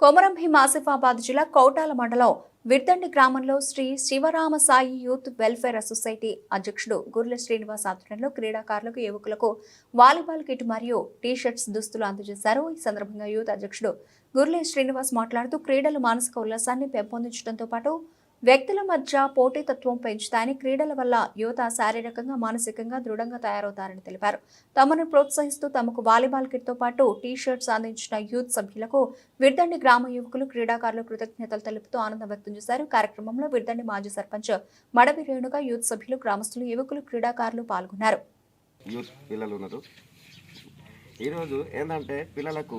కొమరం భీం ఆసిఫాబాద్ జిల్లా కౌటాల మండలం విర్దండి గ్రామంలో Sri Sivarama Sai youth welfare society అధ్యక్షుడు గుర్ల శ్రీనివాస్ ఆధ్వర్యంలో క్రీడాకారులకు యువకులకు వాలీబాల్ కిట్ మరియు టీ షర్ట్స్ దుస్తులు అందజేశారు. ఈ సందర్భంగా యూత్ అధ్యక్షుడు గుర్లే శ్రీనివాస్ మాట్లాడుతూ క్రీడలు మానసిక ఉల్లాసాన్ని పెంపొందించడంతో పాటు వ్యక్తుల మధ్య పోటీతత్వం పెంచుతాయని క్రీడల వల్ల యువత శారీరకంగా మానసికంగా దృఢంగా తయారవుతారని తెలిపారు. తమను ప్రోత్సహిస్తూ తమకు వాలీబాల్ కిట్తో పాటు టీ షర్ట్స్ అందించిన యూత్ సభ్యులకు విర్దండి గ్రామ యువకులు క్రీడాకారులు కృతజ్ఞతలు తెలుపుతూ ఆనందం వ్యక్తం చేశారు. కార్యక్రమంలో విర్దండి మాజీ సర్పంచ్ మడవి రేణుక యూత్ సభ్యులు గ్రామస్తులు యువకులు క్రీడాకారులు పాల్గొన్నారు. ఈరోజు ఏంటంటే పిల్లలకు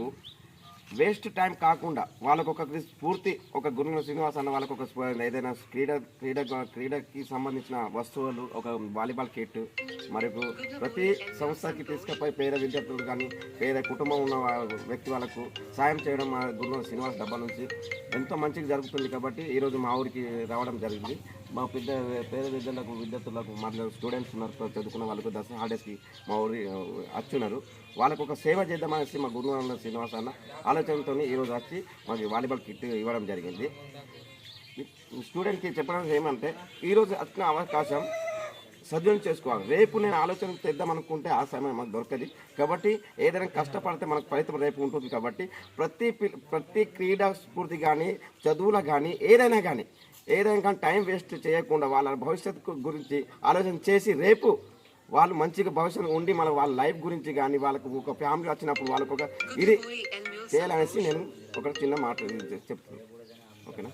వేస్ట్ టైం కాకుండా వాళ్ళకు ఒక స్ఫూర్తి ఒక గురువు శ్రీనివాస్ అన్న వాళ్ళకు ఒక ఏదైనా క్రీడ క్రీడ క్రీడకి సంబంధించిన వస్తువులు ఒక వాలీబాల్ కిట్ మరియు ప్రతి సంస్థకి తీసుకుపోయి పేద విద్యార్థులు కానీ పేద కుటుంబం ఉన్న వ్యక్తి వాళ్ళకు సాయం చేయడం మా గురువు శ్రీనివాస్ డబ్బా నుంచి ఎంతో మంచిగా జరుగుతుంది కాబట్టి ఈరోజు మా ఊరికి రావడం జరిగింది. మా పెద్ద పేద విద్యార్థులకు విద్యార్థులకు మరియు స్టూడెంట్స్ ఉన్నారు చదువుకున్న వాళ్ళకు దసరా హాలిడేస్కి మా ఊరి వచ్చున్నారు వాళ్ళకు ఒక సేవ చేద్దామనేసి మా గురువు శ్రీనివాస అన్న ఆలోచనతో ఈరోజు వచ్చి మాకు వాలీబాల్ కిట్ ఇవ్వడం జరిగింది. స్టూడెంట్కి చెప్పడానికి ఏమంటే ఈరోజు వచ్చిన అవకాశం సద్వినియోగం చేసుకోవాలి. రేపు నేను ఆలోచన తెద్దాం అనుకుంటే ఆ సమయం మనకు దొరకదు. కాబట్టి ఏదైనా కష్టపడితే మనకు ఫలితం రేపు ఉంటుంది కాబట్టి ప్రతి ప్రతి క్రీడా స్ఫూర్తి కానీ చదువుల కానీ ఏదైనా కానీ ఏదైనా కానీ టైం వేస్ట్ చేయకుండా వాళ్ళ భవిష్యత్తు గురించి ఆలోచన చేసి రేపు వాళ్ళు మంచిగా భవిష్యత్తు ఉండి మన వాళ్ళ లైఫ్ గురించి కానీ వాళ్ళకు ఒక ఫ్యామిలీ వచ్చినప్పుడు వాళ్ళకు ఒక ఇది చేయాలనేసి నేను ఒక చిన్న మాట చెప్తున్నాను. ఓకేనా?